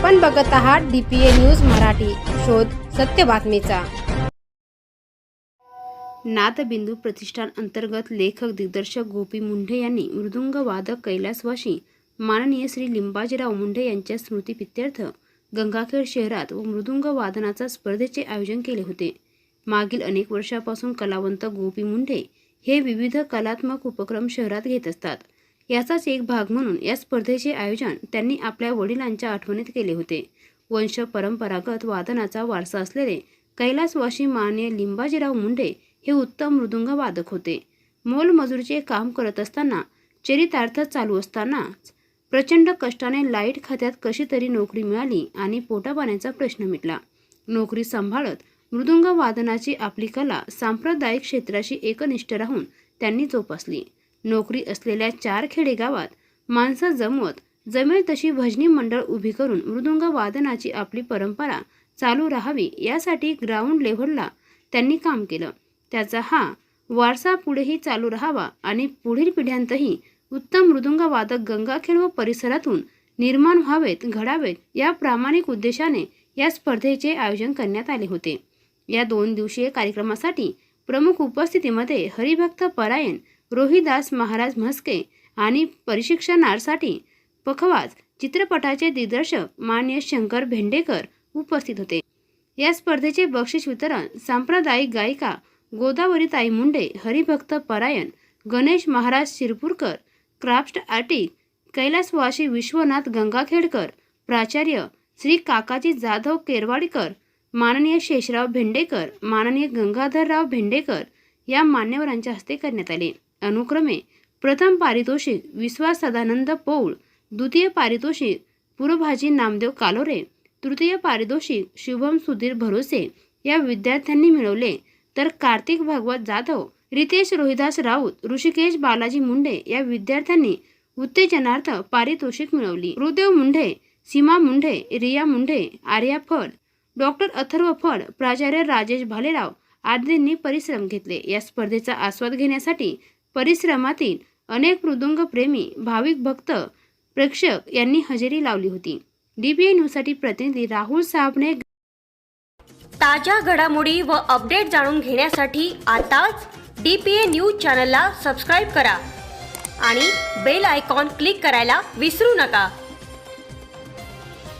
आपण बघत आहात डीपीए न्यूज मराठी. शोध सत्य बातमीचा. नाथबिंदू प्रतिष्ठान अंतर्गत लेखक दिग्दर्शक गोपी मुंढे यांनी मृदुंग वादक कैलासवाशी माननीय श्री लिंबाजीराव मुंढे यांच्या स्मृतीपित्यर्थ गंगाखेड शहरात व मृदुंग वादनाचा स्पर्धेचे आयोजन केले होते. मागील अनेक वर्षापासून कलावंत गोपी मुंढे हे विविध कलात्मक उपक्रम शहरात घेत असतात. याचाच एक भाग म्हणून या स्पर्धेचे आयोजन त्यांनी आपल्या वडिलांच्या आठवणीत केले होते. वंश परंपरागत वादनाचा वारसा असलेले कैलासवाशी मान्य लिंबाजीराव मुंडे हे उत्तम मृदुंग वादक होते मोलमजुरीचे काम करत असताना चरितार्थ चालू असतानाच प्रचंड कष्टाने लाइट खात्यात कशी तरी नोकरी मिळाली आणि पोटापाण्याचा प्रश्न मिटला. नोकरी सांभाळत मृदुंग वादनाची आपली कला सांप्रदायिक क्षेत्राशी एकनिष्ठ राहून त्यांनी जोपासली. नोकरी असलेल्या चार खेडेगावात माणसं जमवत जमेल तशी भजनी मंडळ उभी करून मृदुंग वादनाची आपली परंपरा चालू राहावी यासाठी ग्राउंड लेव्हलला त्यांनी काम केलं. त्याचा हा वारसा पुढेही चालू राहावा आणि पुढील पिढ्यांतही उत्तम मृदुंग वादक गंगाखेड व परिसरातून निर्माण व्हावेत घडावेत या प्रामाणिक उद्देशाने या स्पर्धेचे आयोजन करण्यात आले होते. या दोन दिवसीय कार्यक्रमासाठी प्रमुख उपस्थितीमध्ये हरिभक्त परायण रोहिदास महाराज म्हस्के आणि प्रशिक्षणासाठी पखवाज चित्रपटाचे दिग्दर्शक मान्य शंकर भेंडेकर उपस्थित होते. या स्पर्धेचे बक्षीस वितरण सांप्रदायिक गायिका गोदावरीताई मुंडे हरिभक्त परायण गणेश महाराज शिरपूरकर क्राफ्ट आर्टिक कैलासवासी विश्वनाथ गंगाखेडकर प्राचार्य श्री काकाजी जाधव केरवाडीकर माननीय शेषराव भेंडेकर माननीय गंगाधरराव भेंडेकर या मान्यवरांच्या हस्ते करण्यात आले. अनुक्रमे प्रथम पारितोषिक विश्वास सदानंद पौळ द्वितीय पारितोषिक पुरभाजी नामदेव कालोरे तृतीय पारितोषिक शुभम सुधीर भरोसे या विद्यार्थ्यांनी मिळवले. तर कार्तिक भागवत जाधव रितेश रोहिदास राऊत ऋषिकेश बालाजी मुंडे या विद्यार्थ्यांनी उत्तेजनार्थ पारितोषिक मिळवली. गुरुदेव मुंढे सीमा मुंढे रिया मुंढे आर्या फड डॉक्टर अथर्व फड प्राचार्य राजेश भालेराव आदींनी परिश्रम घेतले. या स्पर्धेचा आस्वाद घेण्यासाठी परिश्रमातील अनेक मृदुंगप्रेमी भाविक भक्त प्रेक्षक यांनी हजेरी लावली होती. डीबीआय न्यूजसाठी प्रतिनिधी राहुल साबने ताज्या घडामोडी व अपडेट जाणून घेण्यासाठी आताच डी पी ए न्यूज चॅनलला सबस्क्राईब करा आणि बेल आयकॉन क्लिक करायला विसरू नका.